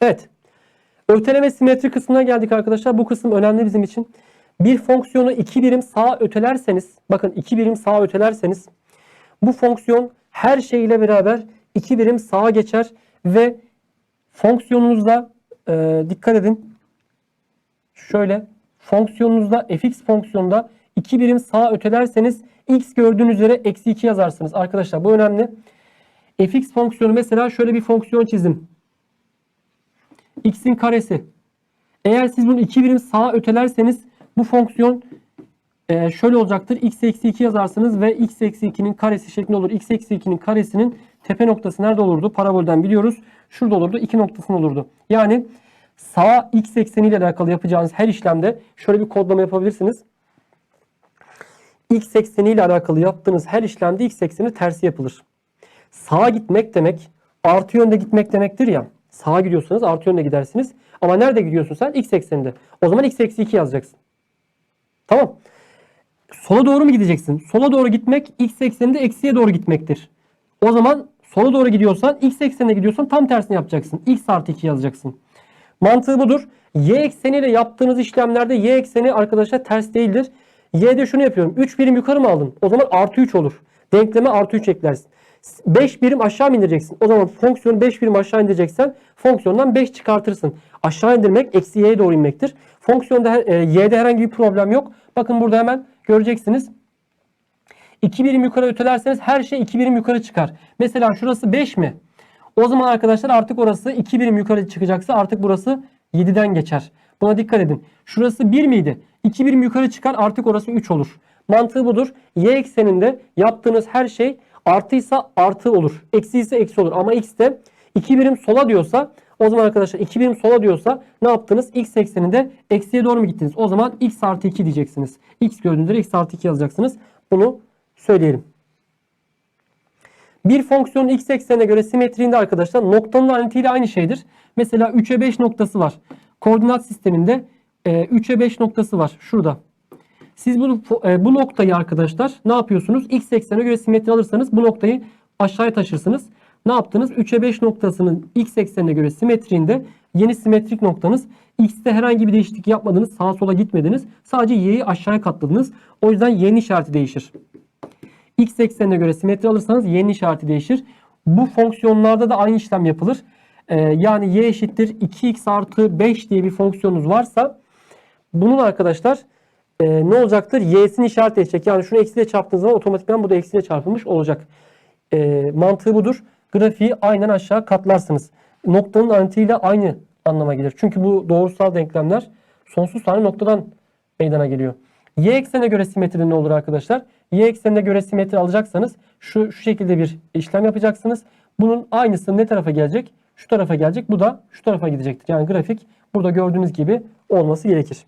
Evet. Öteleme simetri kısmına geldik arkadaşlar. Bu kısım önemli bizim için. Bir fonksiyonu iki birim sağa ötelerseniz, bakın iki birim sağa ötelerseniz bu fonksiyon her şeyiyle beraber iki birim sağa geçer ve fonksiyonunuzda e, dikkat edin. Şöyle fonksiyonunuzda fx fonksiyonunda iki birim sağa ötelerseniz x gördüğünüz üzere eksi 2 yazarsınız. Arkadaşlar bu önemli. fx fonksiyonu mesela şöyle bir fonksiyon çizdim. X'in karesi. Eğer siz bunu iki birim sağa ötelerseniz bu fonksiyon e, şöyle olacaktır. x eksi 2 yazarsınız ve x eksi 2'nin karesi şeklinde olur. x eksi 2'nin karesinin tepe noktası nerede olurdu? Parabolden biliyoruz. Şurada olurdu. 2 noktasında olurdu. Yani sağ x ekseniyle alakalı yapacağınız her işlemde şöyle bir kodlama yapabilirsiniz. X ekseniyle alakalı yaptığınız her işlemde x ekseni tersi yapılır. Sağa gitmek demek artı yönde gitmek demektir ya. Sağa gidiyorsanız artı yönde gidersiniz. Ama nerede gidiyorsun sen? X ekseninde. O zaman x eksi 2 yazacaksın. Tamam. Sola doğru mu gideceksin? Sola doğru gitmek x ekseninde eksiye doğru gitmektir. O zaman sola doğru gidiyorsan x eksenine gidiyorsan tam tersini yapacaksın. x artı 2 yazacaksın. Mantığı budur. Y ekseniyle yaptığınız işlemlerde y ekseni arkadaşlar ters değildir. Y'de şunu yapıyorum. 3 birim yukarı mı aldın? O zaman artı 3 olur. Denkleme artı 3 eklersin. 5 birim aşağı indireceksin? O zaman fonksiyonu 5 birim aşağı indireceksen fonksiyondan 5 çıkartırsın. Aşağı indirmek eksi y'ye doğru inmektir. Fonksiyonda e, y'de herhangi bir problem yok. Bakın burada hemen göreceksiniz. 2 birim yukarı ötelerseniz her şey 2 birim yukarı çıkar. Mesela şurası 5 mi? O zaman arkadaşlar artık orası 2 birim yukarı çıkacaksa artık burası 7'den geçer. Buna dikkat edin. Şurası 1 miydi? 2 birim yukarı çıkar artık orası 3 olur. Mantığı budur. Y ekseninde yaptığınız her şey artıysa artı olur. Eksi ise eksi olur. Ama x de 2 birim sola diyorsa o zaman arkadaşlar 2 birim sola diyorsa ne yaptınız? X ekseninde eksiye doğru mu gittiniz? O zaman x artı 2 diyeceksiniz. X gördüğünüzde x artı 2 yazacaksınız. Bunu söyleyelim. Bir fonksiyonun x eksenine göre simetriğinde arkadaşlar noktanın lanetiyle aynı şeydir. Mesela 3'e 5 noktası var. Koordinat sisteminde e, 3'e 5 noktası var. Şurada. Siz bu, e, bu noktayı arkadaşlar ne yapıyorsunuz? X eksenine göre simetri alırsanız bu noktayı aşağıya taşırsınız. Ne yaptınız? 3'e 5 noktasının x eksenine göre simetriğinde yeni simetrik noktanız x'te herhangi bir değişiklik yapmadınız. Sağa sola gitmediniz. Sadece y'yi aşağıya katladınız. O yüzden y'nin işareti değişir. X eksenine göre simetri alırsanız y'nin işareti değişir. Bu fonksiyonlarda da aynı işlem yapılır. Ee, yani y eşittir 2x artı 5 diye bir fonksiyonunuz varsa bunun arkadaşlar e, ne olacaktır? Y'sini işaret değişecek. Yani şunu eksiyle çarptığınız zaman otomatikman bu da eksiyle çarpılmış olacak. E, mantığı budur. Grafiği aynen aşağı katlarsınız. Noktanın antiyle aynı anlama gelir. Çünkü bu doğrusal denklemler sonsuz tane noktadan meydana geliyor. Y eksenine göre simetride ne olur arkadaşlar? Y eksenine göre simetri alacaksanız şu, şu şekilde bir işlem yapacaksınız. Bunun aynısı ne tarafa gelecek? Şu tarafa gelecek. Bu da şu tarafa gidecektir. Yani grafik burada gördüğünüz gibi olması gerekir.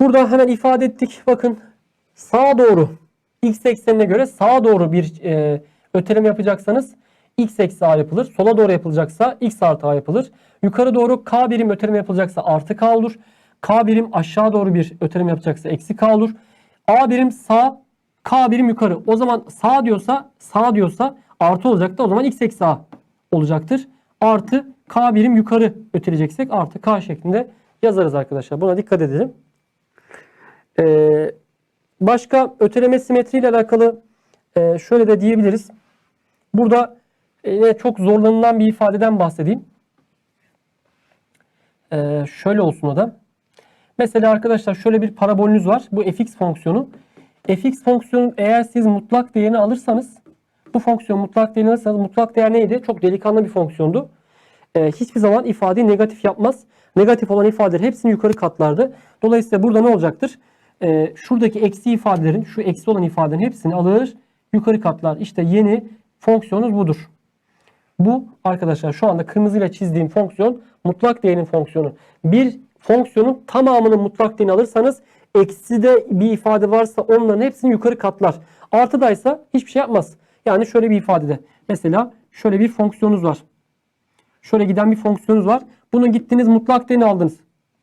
Burada hemen ifade ettik. Bakın sağa doğru x eksenine göre sağa doğru bir e, öteleme yapacaksanız x eksi a yapılır. Sola doğru yapılacaksa x artı a yapılır. Yukarı doğru k birim öteleme yapılacaksa artı k olur. K birim aşağı doğru bir öteleme yapacaksa eksi k olur. A birim sağ, k birim yukarı. O zaman sağ diyorsa sağ diyorsa artı olacaktı. O zaman x eksi a olacaktır. Artı k birim yukarı öteleyeceksek artı k şeklinde yazarız arkadaşlar. Buna dikkat edelim. Ee, başka öteleme simetri ile alakalı e, şöyle de diyebiliriz. Burada e, yine çok zorlanılan bir ifadeden bahsedeyim. Ee, şöyle olsun o da. Mesela arkadaşlar şöyle bir parabolünüz var. Bu fx fonksiyonu. fx fonksiyonu eğer siz mutlak değerini alırsanız bu fonksiyon mutlak değerini alırsanız mutlak değer neydi? Çok delikanlı bir fonksiyondu. Ee, hiçbir zaman ifadeyi negatif yapmaz. Negatif olan ifadeler hepsini yukarı katlardı. Dolayısıyla burada ne olacaktır? Ee, şuradaki eksi ifadelerin, şu eksi olan ifadelerin hepsini alır, yukarı katlar. İşte yeni fonksiyonumuz budur. Bu arkadaşlar şu anda kırmızıyla çizdiğim fonksiyon mutlak değerin fonksiyonu. Bir fonksiyonun tamamını mutlak değerini alırsanız eksi de bir ifade varsa onların hepsini yukarı katlar. Artıdaysa hiçbir şey yapmaz. Yani şöyle bir ifadede. Mesela şöyle bir fonksiyonunuz var. Şöyle giden bir fonksiyonunuz var. Bunun gittiniz mutlak değerini aldınız.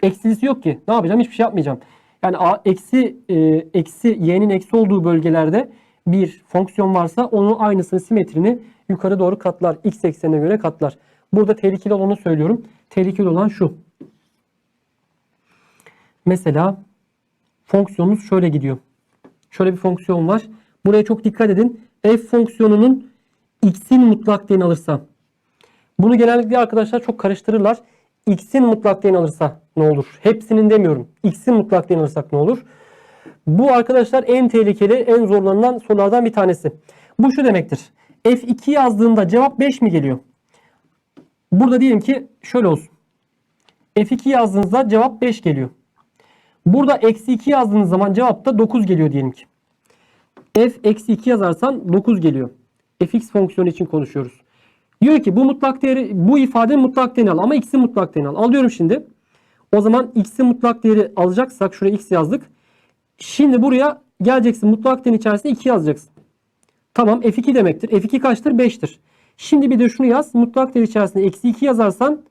Eksilisi yok ki. Ne yapacağım? Hiçbir şey yapmayacağım. Yani a, eksi e, eksi y'nin eksi olduğu bölgelerde bir fonksiyon varsa onun aynısını simetrini yukarı doğru katlar. X eksenine göre katlar. Burada tehlikeli olanı söylüyorum. Tehlikeli olan şu. Mesela fonksiyonumuz şöyle gidiyor. Şöyle bir fonksiyon var. Buraya çok dikkat edin. F fonksiyonunun x'in mutlak değerini alırsa. Bunu genellikle arkadaşlar çok karıştırırlar. X'in mutlak değerini alırsa ne olur? Hepsinin demiyorum. X'in mutlak değerini alırsak ne olur? Bu arkadaşlar en tehlikeli, en zorlanılan sorulardan bir tanesi. Bu şu demektir. F2 yazdığında cevap 5 mi geliyor? Burada diyelim ki şöyle olsun. F2 yazdığınızda cevap 5 geliyor. Burada eksi 2 yazdığınız zaman cevap da 9 geliyor diyelim ki. F eksi 2 yazarsan 9 geliyor. fx fonksiyonu için konuşuyoruz. Diyor ki bu mutlak değeri bu ifadenin mutlak değerini al ama x'in mutlak değerini al. Alıyorum şimdi. O zaman x'in mutlak değeri alacaksak şuraya x yazdık. Şimdi buraya geleceksin mutlak değerin içerisine 2 yazacaksın. Tamam f2 demektir. f2 kaçtır? 5'tir. Şimdi bir de şunu yaz. Mutlak değer içerisinde eksi 2 yazarsan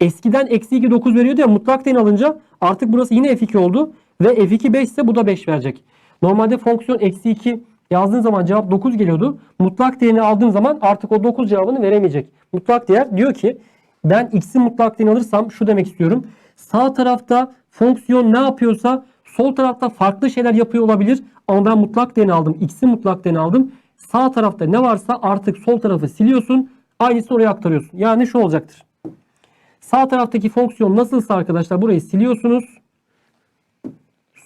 eskiden eksi 2 9 veriyordu ya mutlak değerini alınca artık burası yine f2 oldu. Ve f2 5 ise bu da 5 verecek. Normalde fonksiyon eksi 2 yazdığın zaman cevap 9 geliyordu. Mutlak değerini aldığın zaman artık o 9 cevabını veremeyecek. Mutlak değer diyor ki ben x'in mutlak değerini alırsam şu demek istiyorum. Sağ tarafta fonksiyon ne yapıyorsa sol tarafta farklı şeyler yapıyor olabilir. Ama ben mutlak değerini aldım. X'in mutlak değerini aldım. Sağ tarafta ne varsa artık sol tarafı siliyorsun. Aynısını oraya aktarıyorsun. Yani şu olacaktır. Sağ taraftaki fonksiyon nasılsa arkadaşlar burayı siliyorsunuz.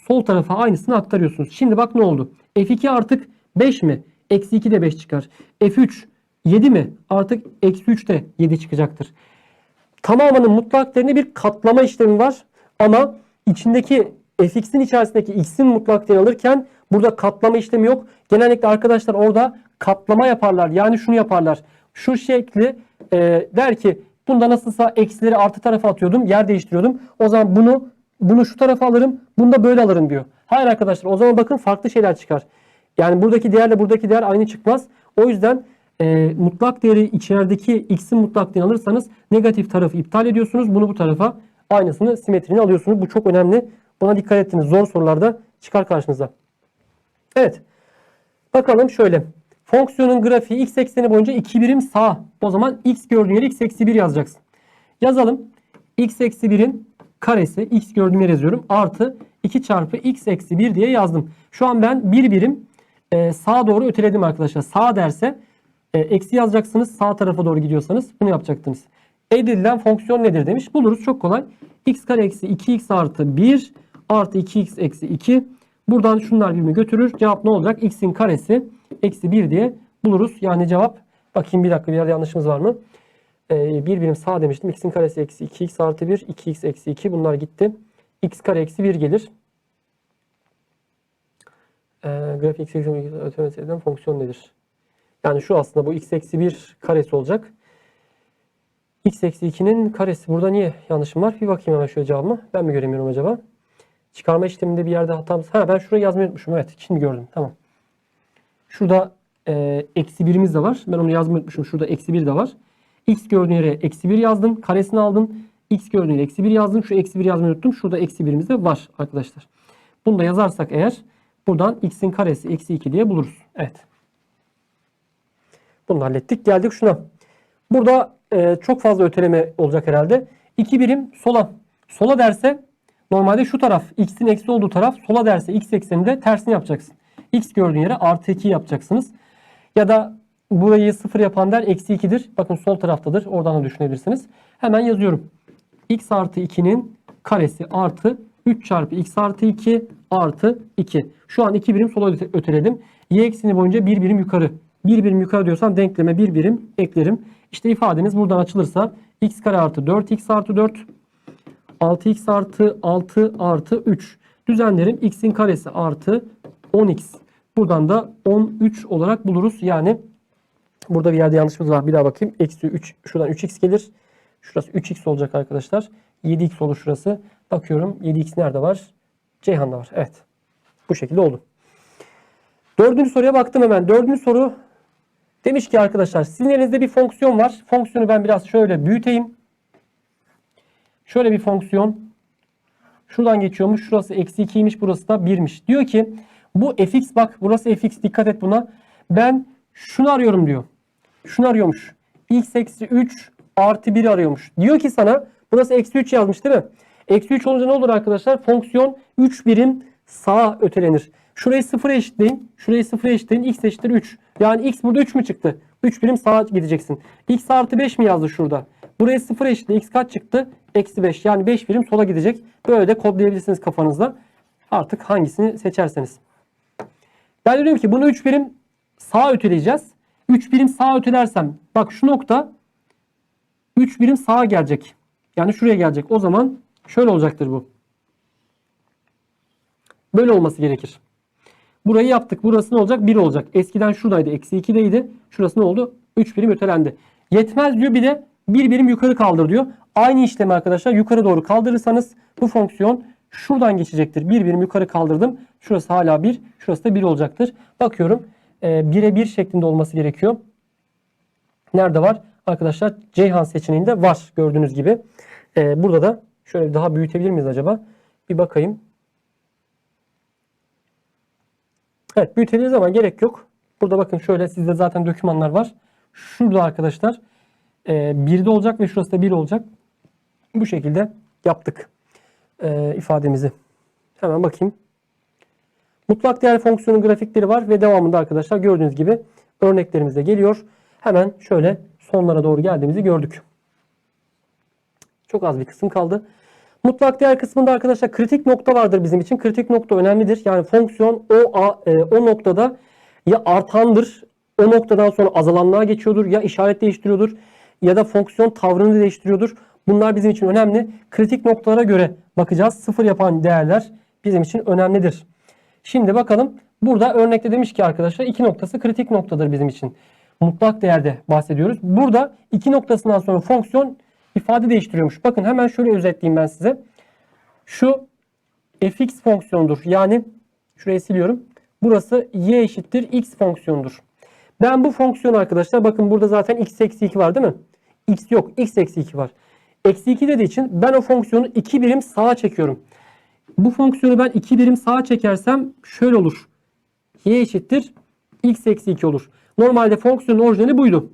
Sol tarafa aynısını aktarıyorsunuz. Şimdi bak ne oldu? F2 artık 5 mi? Eksi 2 de 5 çıkar. F3 7 mi? Artık eksi 3 de 7 çıkacaktır. Tamamının mutlak değerinde bir katlama işlemi var. Ama içindeki fx'in içerisindeki x'in mutlak değerini alırken burada katlama işlemi yok. Genellikle arkadaşlar orada katlama yaparlar. Yani şunu yaparlar. Şu şekli e, der ki bunda nasılsa eksileri artı tarafa atıyordum. Yer değiştiriyordum. O zaman bunu bunu şu tarafa alırım. Bunu da böyle alırım diyor. Hayır arkadaşlar o zaman bakın farklı şeyler çıkar. Yani buradaki değerle buradaki değer aynı çıkmaz. O yüzden e, mutlak değeri içerideki x'in mutlak değerini alırsanız negatif tarafı iptal ediyorsunuz. Bunu bu tarafa aynısını simetrini alıyorsunuz. Bu çok önemli. Buna dikkat ettiniz. Zor sorularda çıkar karşınıza. Evet. Bakalım şöyle. Fonksiyonun grafiği x ekseni boyunca 2 birim sağ. O zaman x gördüğün yere x eksi 1 yazacaksın. Yazalım. x eksi 1'in karesi x gördüğüm yere yazıyorum. Artı 2 çarpı x eksi 1 diye yazdım. Şu an ben bir birim e, sağa doğru öteledim arkadaşlar. Sağ derse e, eksi yazacaksınız. Sağ tarafa doğru gidiyorsanız bunu yapacaktınız. Elde edilen fonksiyon nedir demiş. Buluruz çok kolay. x kare eksi 2x artı 1 artı 2x eksi 2. Buradan şunlar birbirini götürür. Cevap ne olacak? x'in karesi eksi 1 diye buluruz. Yani cevap bakayım bir dakika bir yerde yanlışımız var mı? Ee, bir birim sağ demiştim. x'in karesi eksi 2x artı 1. 2x eksi 2 bunlar gitti. x kare eksi 1 gelir. Ee, grafik x eksi 1 ötemesi eden fonksiyon nedir? Yani şu aslında bu x eksi 1 karesi olacak. x eksi 2'nin karesi. Burada niye yanlışım var? Bir bakayım hemen şöyle cevabıma. Ben mi göremiyorum acaba? Çıkarma işleminde bir yerde hatamız. Ha ben şurayı yazmayı unutmuşum. Evet şimdi gördüm. Tamam. Şurada e, eksi birimiz de var. Ben onu yazmayı unutmuşum. Şurada eksi bir de var. X gördüğün yere eksi bir yazdım. Karesini aldım. X gördüğün yere eksi bir yazdım. Şu eksi bir yazmayı unuttum. Şurada eksi birimiz de var arkadaşlar. Bunu da yazarsak eğer buradan x'in karesi eksi 2 diye buluruz. Evet. Bunu hallettik. Geldik şuna. Burada e, çok fazla öteleme olacak herhalde. 2 birim sola. Sola derse normalde şu taraf x'in eksi olduğu taraf sola derse x ekseninde tersini yapacaksın. x gördüğün yere artı 2 yapacaksınız. Ya da burayı sıfır yapan der eksi 2'dir. Bakın sol taraftadır. Oradan da düşünebilirsiniz. Hemen yazıyorum. x artı 2'nin karesi artı 3 çarpı x artı 2 artı 2. Şu an 2 birim sola öte- öteledim. Y ekseni boyunca 1 birim yukarı. 1 birim yukarı diyorsam denkleme 1 birim eklerim. İşte ifadeniz buradan açılırsa x kare artı 4x artı 4 6x artı 6 artı 3. Düzenlerim x'in karesi artı 10x. Buradan da 13 olarak buluruz. Yani burada bir yerde yanlışımız var. Bir daha bakayım. Eksi 3. Şuradan 3x gelir. Şurası 3x olacak arkadaşlar. 7x olur şurası. Bakıyorum 7x nerede var? Ceyhan'da var. Evet. Bu şekilde oldu. Dördüncü soruya baktım hemen. Dördüncü soru demiş ki arkadaşlar sizin elinizde bir fonksiyon var. Fonksiyonu ben biraz şöyle büyüteyim. Şöyle bir fonksiyon. Şuradan geçiyormuş. Şurası eksi 2'ymiş. Burası da 1'miş. Diyor ki Bu fx bak burası fx dikkat et buna. Ben şunu arıyorum diyor. Şunu arıyormuş. x eksi 3 artı 1 arıyormuş. Diyor ki sana burası eksi 3 yazmış değil mi? Eksi 3 olunca ne olur arkadaşlar? Fonksiyon 3 birim sağa ötelenir. Şurayı 0'a eşitleyin. Şurayı 0'a eşitleyin. x eşittir 3. Yani x burada 3 mü çıktı? 3 birim sağa gideceksin. x artı 5 mi yazdı şurada? Buraya 0 eşitle. x kaç çıktı? Eksi 5. Yani 5 birim sola gidecek. Böyle de kodlayabilirsiniz kafanızda. Artık hangisini seçerseniz. Ben diyorum ki bunu 3 birim sağa öteleyeceğiz. 3 birim sağa ötelersem bak şu nokta 3 birim sağa gelecek. Yani şuraya gelecek. O zaman şöyle olacaktır bu. Böyle olması gerekir. Burayı yaptık. Burası ne olacak? 1 olacak. Eskiden şuradaydı. Eksi 2'deydi. Şurası ne oldu? 3 birim ötelendi. Yetmez diyor. Bir de 1 birim yukarı kaldır diyor. Aynı işlemi arkadaşlar yukarı doğru kaldırırsanız bu fonksiyon şuradan geçecektir. 1 birim yukarı kaldırdım. Şurası hala 1. Şurası da 1 olacaktır. Bakıyorum. 1'e 1 şeklinde olması gerekiyor. Nerede var? Arkadaşlar Ceyhan seçeneğinde var gördüğünüz gibi. Ee, burada da şöyle daha büyütebilir miyiz acaba? Bir bakayım. Evet büyütebiliriz ama gerek yok. Burada bakın şöyle sizde zaten dokümanlar var. Şurada arkadaşlar e, 1'de olacak ve şurası da 1 olacak. Bu şekilde yaptık e, ifademizi. Hemen bakayım. Mutlak değer fonksiyonun grafikleri var ve devamında arkadaşlar gördüğünüz gibi örneklerimiz de geliyor. Hemen şöyle sonlara doğru geldiğimizi gördük. Çok az bir kısım kaldı. Mutlak değer kısmında arkadaşlar kritik nokta vardır bizim için. Kritik nokta önemlidir. Yani fonksiyon o a- e, o noktada ya artandır, o noktadan sonra azalanlığa geçiyordur, ya işaret değiştiriyordur ya da fonksiyon tavrını değiştiriyordur. Bunlar bizim için önemli. Kritik noktalara göre bakacağız. Sıfır yapan değerler bizim için önemlidir. Şimdi bakalım. Burada örnekte demiş ki arkadaşlar iki noktası kritik noktadır bizim için. Mutlak değerde bahsediyoruz. Burada iki noktasından sonra fonksiyon ifade değiştiriyormuş. Bakın hemen şöyle özetleyeyim ben size. Şu fx fonksiyonudur. Yani şurayı siliyorum. Burası y eşittir x fonksiyonudur. Ben bu fonksiyon arkadaşlar bakın burada zaten x eksi 2 var değil mi? x yok. x eksi 2 var. Eksi 2 dediği için ben o fonksiyonu 2 birim sağa çekiyorum. Bu fonksiyonu ben 2 birim sağa çekersem şöyle olur. y eşittir x eksi 2 olur. Normalde fonksiyonun orijinali buydu.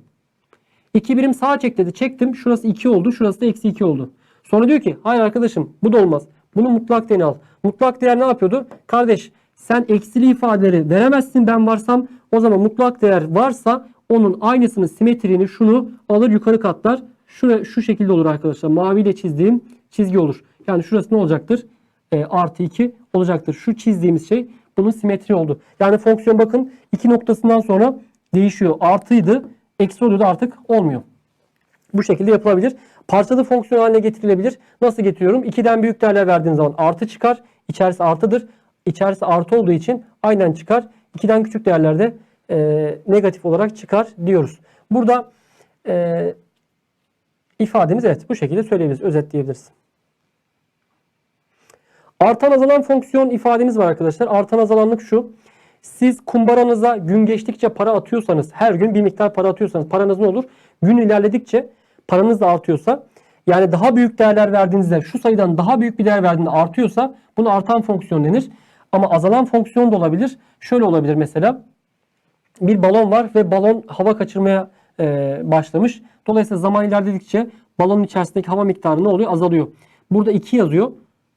2 birim sağa çek dedi. Çektim. Şurası 2 oldu. Şurası da eksi 2 oldu. Sonra diyor ki hayır arkadaşım bu da olmaz. Bunu mutlak değerini al. Mutlak değer ne yapıyordu? Kardeş sen eksili ifadeleri veremezsin ben varsam. O zaman mutlak değer varsa onun aynısını simetriğini şunu alır yukarı katlar. Şura, şu şekilde olur arkadaşlar. Maviyle çizdiğim çizgi olur. Yani şurası ne olacaktır? E, artı 2 olacaktır. Şu çizdiğimiz şey bunun simetri oldu. Yani fonksiyon bakın iki noktasından sonra değişiyor. Artıydı. Eksi oluyordu artık olmuyor. Bu şekilde yapılabilir. Parçalı fonksiyon haline getirilebilir. Nasıl getiriyorum? 2'den büyük değerler verdiğim zaman artı çıkar. İçerisi artıdır. İçerisi artı olduğu için aynen çıkar. 2'den küçük değerlerde e, negatif olarak çıkar diyoruz. Burada e, ifademiz evet bu şekilde söyleyebiliriz. Özetleyebiliriz. Artan azalan fonksiyon ifademiz var arkadaşlar. Artan azalanlık şu. Siz kumbaranıza gün geçtikçe para atıyorsanız, her gün bir miktar para atıyorsanız paranız ne olur? Gün ilerledikçe paranız da artıyorsa, yani daha büyük değerler verdiğinizde şu sayıdan daha büyük bir değer verdiğinde artıyorsa bunu artan fonksiyon denir. Ama azalan fonksiyon da olabilir. Şöyle olabilir mesela. Bir balon var ve balon hava kaçırmaya e, başlamış. Dolayısıyla zaman ilerledikçe balonun içerisindeki hava miktarı ne oluyor? Azalıyor. Burada 2 yazıyor.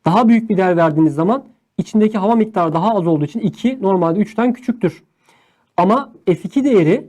Daha büyük bir değer verdiğiniz zaman içindeki hava miktarı daha az olduğu için 2 normalde 3'ten küçüktür. Ama F2 değeri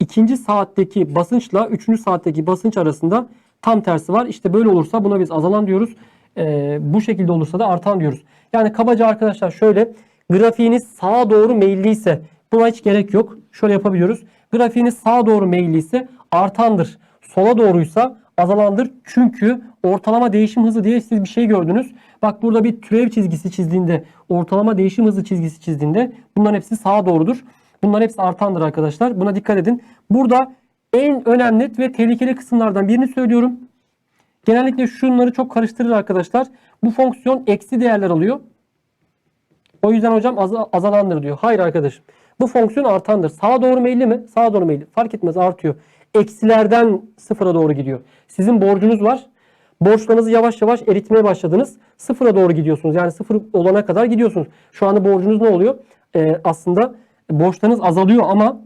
ikinci saatteki basınçla üçüncü saatteki basınç arasında tam tersi var. İşte böyle olursa buna biz azalan diyoruz. Ee, bu şekilde olursa da artan diyoruz. Yani kabaca arkadaşlar şöyle grafiğiniz sağa doğru meyilliyse buna hiç gerek yok. Şöyle yapabiliyoruz. Grafiğiniz sağa doğru meyilliyse artandır. Sola doğruysa azalandır. Çünkü ortalama değişim hızı diye siz bir şey gördünüz. Bak burada bir türev çizgisi çizdiğinde, ortalama değişim hızı çizgisi çizdiğinde bunların hepsi sağa doğrudur. Bunların hepsi artandır arkadaşlar. Buna dikkat edin. Burada en önemli ve tehlikeli kısımlardan birini söylüyorum. Genellikle şunları çok karıştırır arkadaşlar. Bu fonksiyon eksi değerler alıyor. O yüzden hocam az, azalandır diyor. Hayır arkadaşım. Bu fonksiyon artandır. Sağa doğru meyilli mi? Sağa doğru meyilli. Fark etmez artıyor. Eksilerden sıfıra doğru gidiyor. Sizin borcunuz var. Borçlarınızı yavaş yavaş eritmeye başladınız. Sıfıra doğru gidiyorsunuz. Yani sıfır olana kadar gidiyorsunuz. Şu anda borcunuz ne oluyor? e, aslında borçlarınız azalıyor ama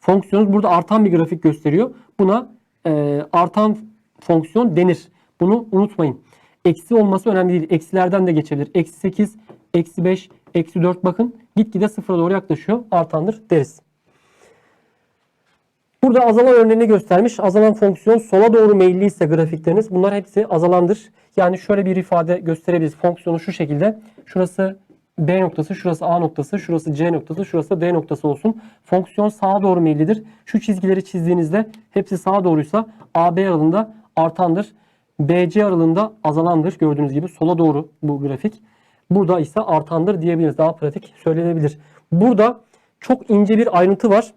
fonksiyonunuz burada artan bir grafik gösteriyor. Buna e, artan fonksiyon denir. Bunu unutmayın. Eksi olması önemli değil. Eksilerden de geçebilir. Eksi 8, eksi 5, eksi 4 bakın. Gitgide sıfıra doğru yaklaşıyor. Artandır deriz. Burada azalan örneğini göstermiş. Azalan fonksiyon sola doğru meyilli ise grafikleriniz bunlar hepsi azalandır. Yani şöyle bir ifade gösterebiliriz. Fonksiyonu şu şekilde. Şurası B noktası, şurası A noktası, şurası C noktası, şurası D noktası olsun. Fonksiyon sağa doğru meyillidir. Şu çizgileri çizdiğinizde hepsi sağa doğruysa AB aralığında artandır. BC aralığında azalandır. Gördüğünüz gibi sola doğru bu grafik. Burada ise artandır diyebiliriz. Daha pratik söylenebilir. Burada çok ince bir ayrıntı var.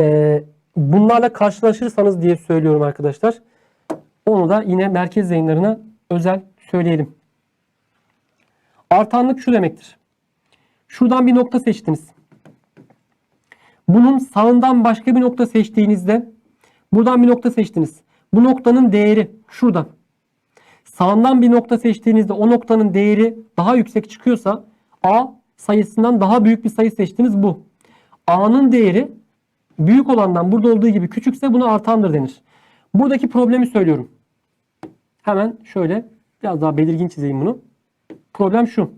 Ee, bunlarla karşılaşırsanız diye söylüyorum arkadaşlar. Onu da yine merkez yayınlarına özel söyleyelim. Artanlık şu demektir. Şuradan bir nokta seçtiniz. Bunun sağından başka bir nokta seçtiğinizde buradan bir nokta seçtiniz. Bu noktanın değeri şurada. Sağından bir nokta seçtiğinizde o noktanın değeri daha yüksek çıkıyorsa A sayısından daha büyük bir sayı seçtiniz bu. A'nın değeri büyük olandan burada olduğu gibi küçükse buna artandır denir. Buradaki problemi söylüyorum. Hemen şöyle biraz daha belirgin çizeyim bunu. Problem şu.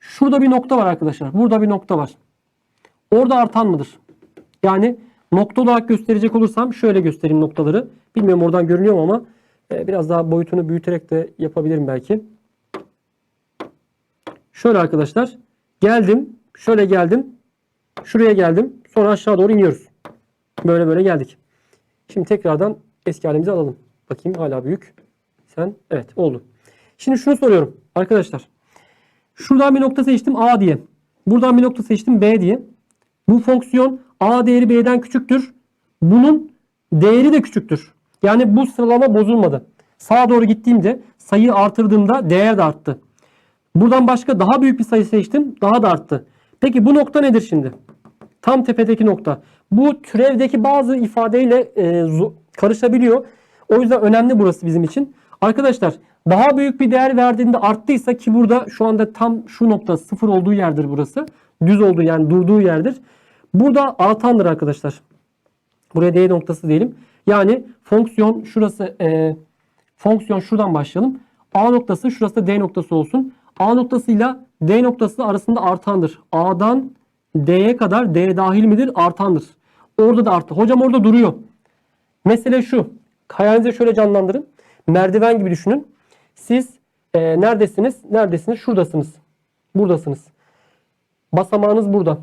Şurada bir nokta var arkadaşlar. Burada bir nokta var. Orada artan mıdır? Yani nokta olarak gösterecek olursam şöyle göstereyim noktaları. Bilmiyorum oradan görünüyor mu ama e, biraz daha boyutunu büyüterek de yapabilirim belki. Şöyle arkadaşlar. Geldim. Şöyle geldim. Şuraya geldim. Sonra aşağı doğru iniyoruz. Böyle böyle geldik. Şimdi tekrardan eski halimize alalım. Bakayım hala büyük. Sen evet oldu. Şimdi şunu soruyorum arkadaşlar. Şuradan bir nokta seçtim A diye. Buradan bir nokta seçtim B diye. Bu fonksiyon A değeri B'den küçüktür. Bunun değeri de küçüktür. Yani bu sıralama bozulmadı. Sağa doğru gittiğimde sayıyı artırdığımda değer de arttı. Buradan başka daha büyük bir sayı seçtim. Daha da arttı. Peki bu nokta nedir şimdi? Tam tepedeki nokta. Bu türevdeki bazı ifadeyle e, karışabiliyor. O yüzden önemli burası bizim için. Arkadaşlar daha büyük bir değer verdiğinde arttıysa ki burada şu anda tam şu nokta sıfır olduğu yerdir burası. Düz olduğu yani durduğu yerdir. Burada artandır arkadaşlar. Buraya D noktası diyelim. Yani fonksiyon şurası e, fonksiyon şuradan başlayalım. A noktası şurası da D noktası olsun. A noktasıyla D noktası arasında artandır. A'dan D'ye kadar D dahil midir? Artandır. Orada da arttı. Hocam orada duruyor. Mesele şu. Hayalinize şöyle canlandırın. Merdiven gibi düşünün. Siz e, neredesiniz? Neredesiniz? Şuradasınız. Buradasınız. Basamağınız burada.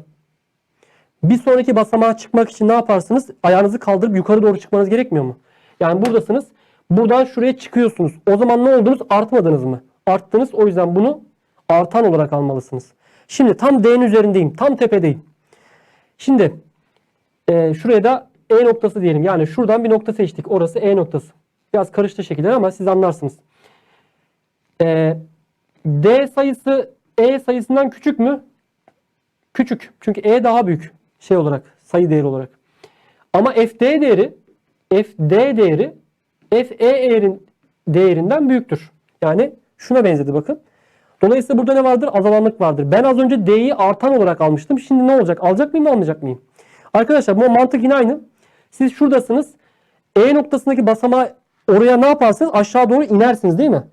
Bir sonraki basamağa çıkmak için ne yaparsınız? Ayağınızı kaldırıp yukarı doğru çıkmanız gerekmiyor mu? Yani buradasınız. Buradan şuraya çıkıyorsunuz. O zaman ne oldunuz? Artmadınız mı? Arttınız. O yüzden bunu artan olarak almalısınız. Şimdi tam D'nin üzerindeyim. Tam tepedeyim. Şimdi e, şuraya da E noktası diyelim. Yani şuradan bir nokta seçtik. Orası E noktası. Biraz karıştı şekiller ama siz anlarsınız. E, D sayısı E sayısından küçük mü? Küçük. Çünkü E daha büyük şey olarak, sayı değeri olarak. Ama FD değeri FD değeri FE değerin değerinden büyüktür. Yani şuna benzedi bakın. Dolayısıyla burada ne vardır? Azalanlık vardır. Ben az önce D'yi artan olarak almıştım. Şimdi ne olacak? Alacak mıyım almayacak mıyım? Arkadaşlar bu mantık yine aynı. Siz şuradasınız. E noktasındaki basamağı oraya ne yaparsınız? Aşağı doğru inersiniz değil mi?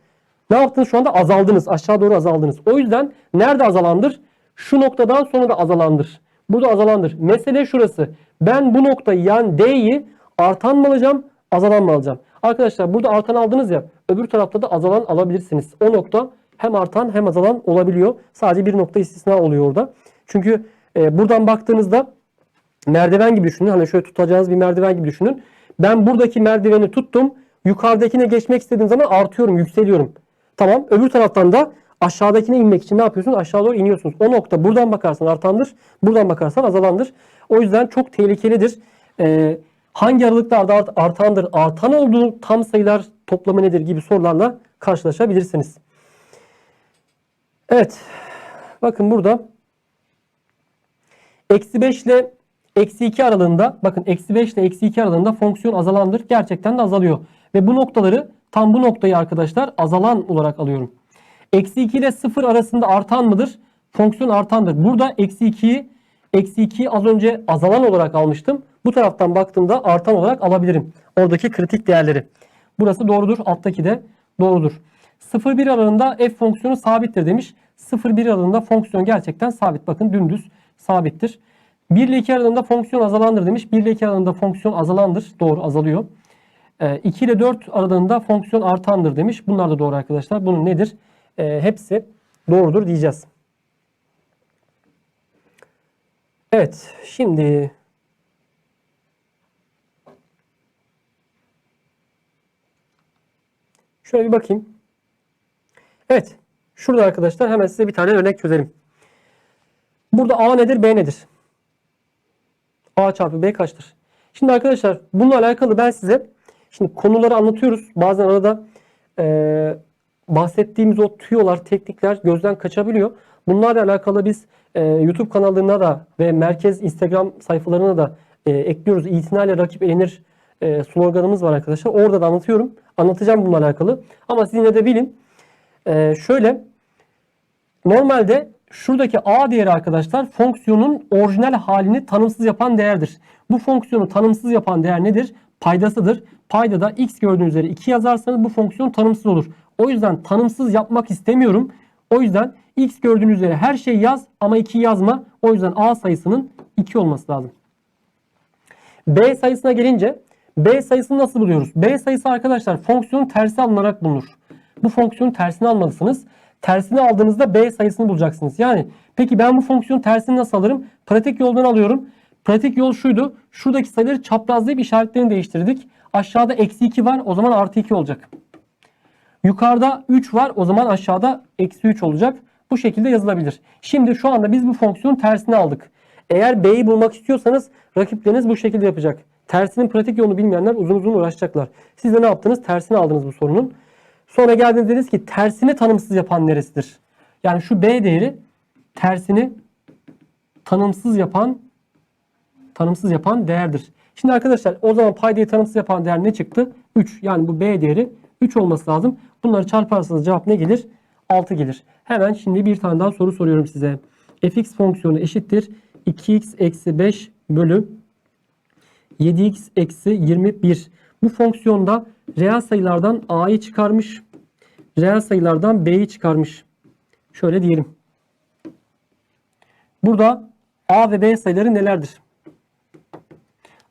Ne yaptınız şu anda? Azaldınız. Aşağı doğru azaldınız. O yüzden nerede azalandır? Şu noktadan sonra da azalandır. Burada azalandır. Mesele şurası. Ben bu noktayı yani D'yi artan mı alacağım? Azalan mı alacağım? Arkadaşlar burada artan aldınız ya. Öbür tarafta da azalan alabilirsiniz. O nokta hem artan hem azalan olabiliyor. Sadece bir nokta istisna oluyor orada. Çünkü e, buradan baktığınızda merdiven gibi düşünün. Hani şöyle tutacağınız bir merdiven gibi düşünün. Ben buradaki merdiveni tuttum. Yukarıdakine geçmek istediğim zaman artıyorum, yükseliyorum. Tamam. Öbür taraftan da aşağıdakine inmek için ne yapıyorsunuz? Aşağı doğru iniyorsunuz. O nokta buradan bakarsan artandır. Buradan bakarsan azalandır. O yüzden çok tehlikelidir. Ee, hangi aralıklarda art- artandır? Artan olduğu tam sayılar toplamı nedir gibi sorularla karşılaşabilirsiniz. Evet. Bakın burada eksi 5 ile eksi 2 aralığında bakın eksi 5 ile eksi 2 aralığında fonksiyon azalandır. Gerçekten de azalıyor. Ve bu noktaları tam bu noktayı arkadaşlar azalan olarak alıyorum. Eksi 2 ile 0 arasında artan mıdır? fonksiyon artandır. Burada eksi 2'yi eksi 2'yi az önce azalan olarak almıştım. Bu taraftan baktığımda artan olarak alabilirim. Oradaki kritik değerleri. Burası doğrudur. Alttaki de doğrudur. 0-1 aralığında f fonksiyonu sabittir demiş. 0-1 aralığında fonksiyon gerçekten sabit. Bakın dümdüz sabittir. 1 ile 2 aralığında fonksiyon azalandır demiş. 1 ile 2 aralığında fonksiyon azalandır. Doğru azalıyor. 2 ile 4 aralığında fonksiyon artandır demiş. Bunlar da doğru arkadaşlar. Bunun nedir? Ee, hepsi doğrudur diyeceğiz. Evet. Şimdi şöyle bir bakayım. Evet. Şurada arkadaşlar hemen size bir tane örnek çözelim. Burada A nedir? B nedir? A çarpı B kaçtır? Şimdi arkadaşlar bununla alakalı ben size şimdi konuları anlatıyoruz. Bazen arada e, bahsettiğimiz o tüyolar, teknikler gözden kaçabiliyor. Bunlarla alakalı biz e, YouTube kanallarına da ve merkez Instagram sayfalarına da e, ekliyoruz. İtinayla rakip elenir e, sloganımız var arkadaşlar. Orada da anlatıyorum. Anlatacağım bununla alakalı. Ama siz yine de bilin. E, şöyle Normalde şuradaki a değeri arkadaşlar fonksiyonun orijinal halini tanımsız yapan değerdir. Bu fonksiyonu tanımsız yapan değer nedir? Paydasıdır. Paydada x gördüğünüz üzere 2 yazarsanız bu fonksiyon tanımsız olur. O yüzden tanımsız yapmak istemiyorum. O yüzden x gördüğünüz üzere her şeyi yaz ama 2 yazma. O yüzden a sayısının 2 olması lazım. B sayısına gelince B sayısını nasıl buluyoruz? B sayısı arkadaşlar fonksiyonun tersi alınarak bulunur. Bu fonksiyonun tersini almalısınız. Tersini aldığınızda B sayısını bulacaksınız. Yani peki ben bu fonksiyonun tersini nasıl alırım? Pratik yoldan alıyorum. Pratik yol şuydu. Şuradaki sayıları çaprazlayıp işaretlerini değiştirdik. Aşağıda eksi 2 var. O zaman artı 2 olacak. Yukarıda 3 var. O zaman aşağıda eksi 3 olacak. Bu şekilde yazılabilir. Şimdi şu anda biz bu fonksiyonun tersini aldık. Eğer B'yi bulmak istiyorsanız rakipleriniz bu şekilde yapacak. Tersinin pratik yolunu bilmeyenler uzun uzun uğraşacaklar. Siz de ne yaptınız? Tersini aldınız bu sorunun. Sonra geldiniz dediniz ki tersini tanımsız yapan neresidir? Yani şu B değeri tersini tanımsız yapan tanımsız yapan değerdir. Şimdi arkadaşlar o zaman paydayı tanımsız yapan değer ne çıktı? 3. Yani bu B değeri 3 olması lazım. Bunları çarparsanız cevap ne gelir? 6 gelir. Hemen şimdi bir tane daha soru soruyorum size. fx fonksiyonu eşittir 2x eksi 5 bölü 7x eksi 21. Bu fonksiyonda reel sayılardan a'yı çıkarmış. Reel sayılardan b'yi çıkarmış. Şöyle diyelim. Burada a ve b sayıları nelerdir?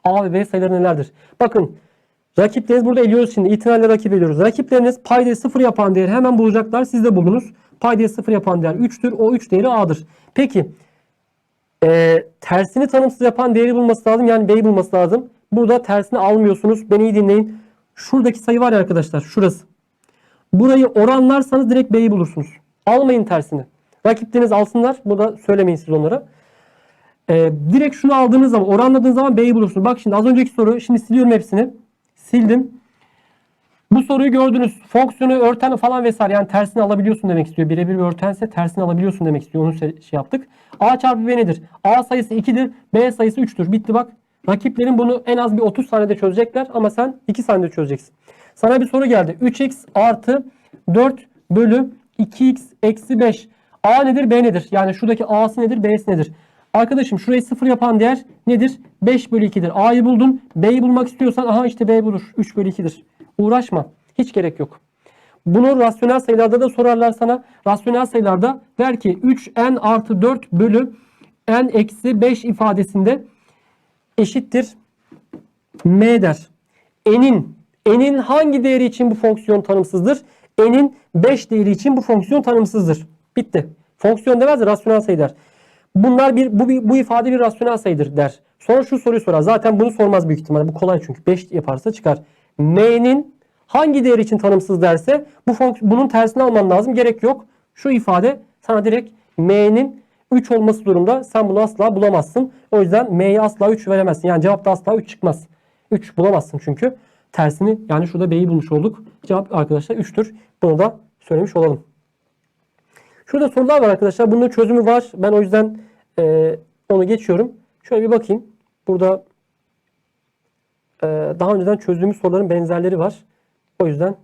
A ve B sayıları nelerdir? Bakın rakipleriniz burada eliyoruz şimdi. İtinalle rakip ediyoruz. Rakipleriniz paydayı sıfır yapan değeri hemen bulacaklar. Siz de buldunuz. Paydayı sıfır yapan değer 3'tür. O 3 değeri A'dır. Peki e, tersini tanımsız yapan değeri bulması lazım. Yani B'yi bulması lazım. Burada tersini almıyorsunuz. Beni iyi dinleyin. Şuradaki sayı var ya arkadaşlar. Şurası. Burayı oranlarsanız direkt B'yi bulursunuz. Almayın tersini. Rakipleriniz alsınlar. Burada söylemeyin siz onlara. Ee, direkt şunu aldığınız zaman oranladığınız zaman B'yi bulursunuz. Bak şimdi az önceki soru. Şimdi siliyorum hepsini. Sildim. Bu soruyu gördünüz. Fonksiyonu örten falan vesaire yani tersini alabiliyorsun demek istiyor. Birebir bir örtense tersini alabiliyorsun demek istiyor. Onu şey yaptık. A çarpı B nedir? A sayısı 2'dir. B sayısı 3'tür. Bitti bak. Rakiplerin bunu en az bir 30 saniyede çözecekler ama sen 2 saniyede çözeceksin. Sana bir soru geldi. 3x artı 4 bölü 2x eksi 5. A nedir B nedir? Yani şuradaki A'sı nedir B'si nedir? Arkadaşım şurayı sıfır yapan değer nedir? 5 bölü 2'dir. A'yı buldun. B'yi bulmak istiyorsan aha işte B bulur. 3 bölü 2'dir. Uğraşma. Hiç gerek yok. Bunu rasyonel sayılarda da sorarlar sana. Rasyonel sayılarda der ki 3n artı 4 bölü n eksi 5 ifadesinde eşittir m der. N'in n'in hangi değeri için bu fonksiyon tanımsızdır? N'in 5 değeri için bu fonksiyon tanımsızdır. Bitti. Fonksiyon demez de rasyonel sayı der. Bunlar bir bu, bu ifade bir rasyonel sayıdır der. Sonra şu soruyu sorar. Zaten bunu sormaz büyük ihtimalle. Bu kolay çünkü. 5 yaparsa çıkar. M'nin hangi değer için tanımsız derse bu bunun tersini alman lazım. Gerek yok. Şu ifade sana direkt M'nin 3 olması durumda sen bunu asla bulamazsın. O yüzden M'ye asla 3 veremezsin. Yani cevapta asla 3 çıkmaz. 3 bulamazsın çünkü. Tersini yani şurada B'yi bulmuş olduk. Cevap arkadaşlar 3'tür. Bunu da söylemiş olalım. Şurada sorular var arkadaşlar. Bunun çözümü var. Ben o yüzden e, onu geçiyorum. Şöyle bir bakayım. Burada e, daha önceden çözdüğümüz soruların benzerleri var. O yüzden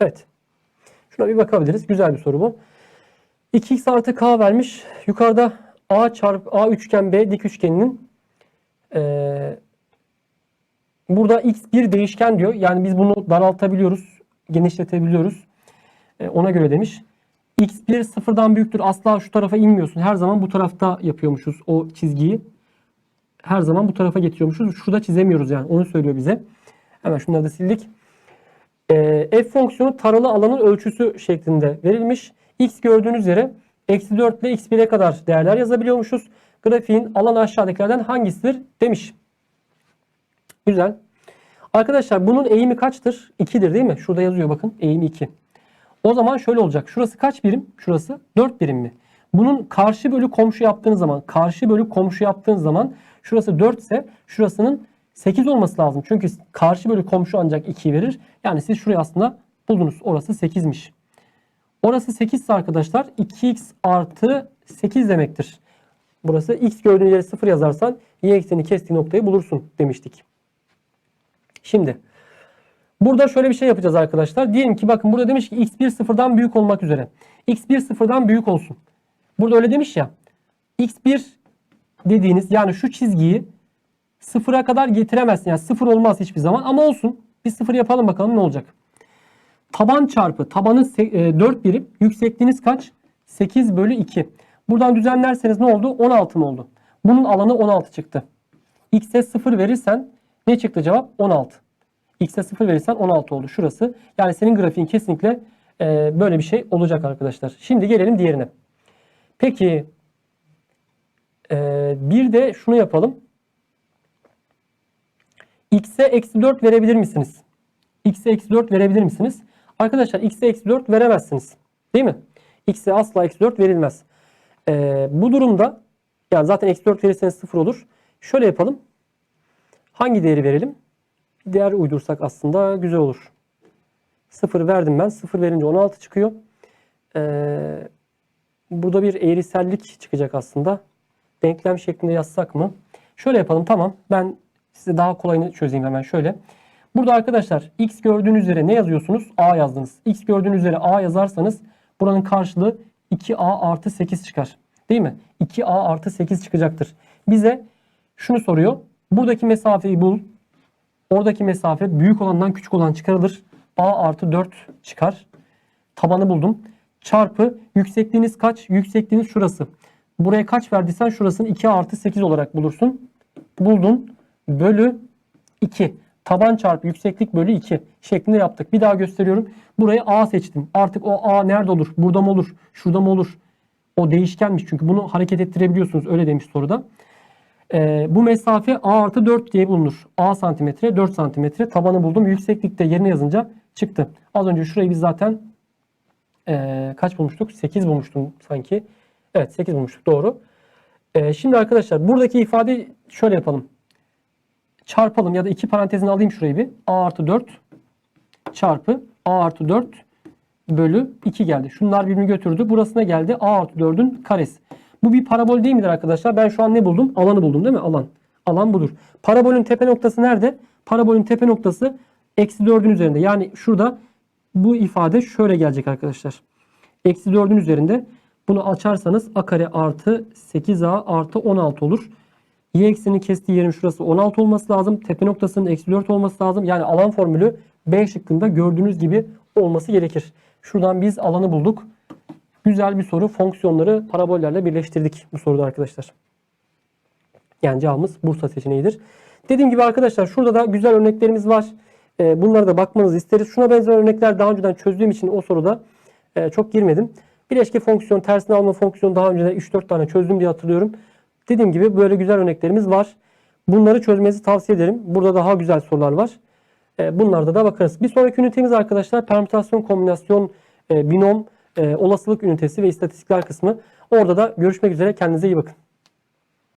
evet. Şuna bir bakabiliriz. Güzel bir soru bu. 2x artı k vermiş. Yukarıda a çarpı a üçgen b dik üçgeninin eee, burada x bir değişken diyor. Yani biz bunu daraltabiliyoruz, genişletebiliyoruz. E, ona göre demiş. x1 sıfırdan büyüktür. Asla şu tarafa inmiyorsun. Her zaman bu tarafta yapıyormuşuz o çizgiyi. Her zaman bu tarafa getiriyormuşuz. Şurada çizemiyoruz yani. Onu söylüyor bize. Hemen şunları da sildik. E, f fonksiyonu taralı alanın ölçüsü şeklinde verilmiş. x gördüğünüz üzere eksi 4 ile x1'e kadar değerler yazabiliyormuşuz. Grafiğin alan aşağıdakilerden hangisidir demiş. Güzel. Arkadaşlar bunun eğimi kaçtır? 2'dir değil mi? Şurada yazıyor bakın. Eğimi 2. O zaman şöyle olacak. Şurası kaç birim? Şurası 4 birim mi? Bunun karşı bölü komşu yaptığınız zaman, karşı bölü komşu yaptığınız zaman şurası 4 ise şurasının 8 olması lazım. Çünkü karşı bölü komşu ancak 2 verir. Yani siz şurayı aslında buldunuz. Orası 8'miş. Orası 8 ise arkadaşlar 2x artı 8 demektir. Burası x gördüğün yere 0 yazarsan y ekseni kestiği noktayı bulursun demiştik. Şimdi burada şöyle bir şey yapacağız arkadaşlar. Diyelim ki bakın burada demiş ki x1 sıfırdan büyük olmak üzere. x1 sıfırdan büyük olsun. Burada öyle demiş ya. x1 dediğiniz yani şu çizgiyi sıfıra kadar getiremezsin. Yani sıfır olmaz hiçbir zaman ama olsun. Bir sıfır yapalım bakalım ne olacak. Taban çarpı tabanı se- e, 4 birim. Yüksekliğiniz kaç? 8 bölü 2. Buradan düzenlerseniz ne oldu? 16 mı oldu? Bunun alanı 16 çıktı. X'e 0 verirsen ne çıktı cevap? 16. X'e 0 verirsen 16 oldu. Şurası. Yani senin grafiğin kesinlikle e, böyle bir şey olacak arkadaşlar. Şimdi gelelim diğerine. Peki e, bir de şunu yapalım. X'e eksi 4 verebilir misiniz? X'e eksi 4 verebilir misiniz? Arkadaşlar X'e eksi 4 veremezsiniz. Değil mi? X'e asla eksi 4 verilmez. Ee, bu durumda yani zaten eksi 4 verirseniz 0 olur. Şöyle yapalım. Hangi değeri verelim? Bir değer uydursak aslında güzel olur. 0 verdim ben. 0 verince 16 çıkıyor. Ee, burada bir eğrisellik çıkacak aslında. Denklem şeklinde yazsak mı? Şöyle yapalım. Tamam. Ben size daha kolayını çözeyim hemen şöyle. Burada arkadaşlar x gördüğünüz üzere ne yazıyorsunuz? A yazdınız. x gördüğünüz üzere A yazarsanız buranın karşılığı 2A artı 8 çıkar. Değil mi? 2A artı 8 çıkacaktır. Bize şunu soruyor. Buradaki mesafeyi bul. Oradaki mesafe büyük olandan küçük olan çıkarılır. A artı 4 çıkar. Tabanı buldum. Çarpı yüksekliğiniz kaç? Yüksekliğiniz şurası. Buraya kaç verdiysen şurasını 2 artı 8 olarak bulursun. Buldun. Bölü 2. Taban çarpı yükseklik bölü 2 şeklinde yaptık. Bir daha gösteriyorum. Burayı A seçtim. Artık o A nerede olur? Burada mı olur? Şurada mı olur? O değişkenmiş çünkü bunu hareket ettirebiliyorsunuz. Öyle demiş soruda. Ee, bu mesafe A artı 4 diye bulunur. A santimetre 4 santimetre. Tabanı buldum. Yükseklikte yerine yazınca çıktı. Az önce şurayı biz zaten ee, kaç bulmuştuk? 8 bulmuştum sanki. Evet 8 bulmuştuk doğru. Ee, şimdi arkadaşlar buradaki ifade şöyle yapalım çarpalım ya da iki parantezini alayım şurayı bir. A artı 4 çarpı A artı 4 bölü 2 geldi. Şunlar birbirini götürdü. Burasına geldi. A artı 4'ün karesi. Bu bir parabol değil midir arkadaşlar? Ben şu an ne buldum? Alanı buldum değil mi? Alan. Alan budur. Parabolün tepe noktası nerede? Parabolün tepe noktası eksi 4'ün üzerinde. Yani şurada bu ifade şöyle gelecek arkadaşlar. Eksi 4'ün üzerinde. Bunu açarsanız a kare artı 8a artı 16 olur. Y ekseninin kestiği yerin şurası 16 olması lazım. Tepe noktasının eksi 4 olması lazım. Yani alan formülü B şıkkında gördüğünüz gibi olması gerekir. Şuradan biz alanı bulduk. Güzel bir soru. Fonksiyonları parabollerle birleştirdik bu soruda arkadaşlar. Yani cevabımız Bursa seçeneğidir. Dediğim gibi arkadaşlar şurada da güzel örneklerimiz var. Ee, Bunlara da bakmanızı isteriz. Şuna benzer örnekler daha önceden çözdüğüm için o soruda e, çok girmedim. Bileşke fonksiyon, tersine alma fonksiyonu daha önce de 3-4 tane çözdüm diye hatırlıyorum. Dediğim gibi böyle güzel örneklerimiz var. Bunları çözmenizi tavsiye ederim. Burada daha güzel sorular var. E, Bunlarda da bakarız. Bir sonraki ünitemiz arkadaşlar permütasyon, kombinasyon, e, binom, e, olasılık ünitesi ve istatistikler kısmı. Orada da görüşmek üzere. Kendinize iyi bakın.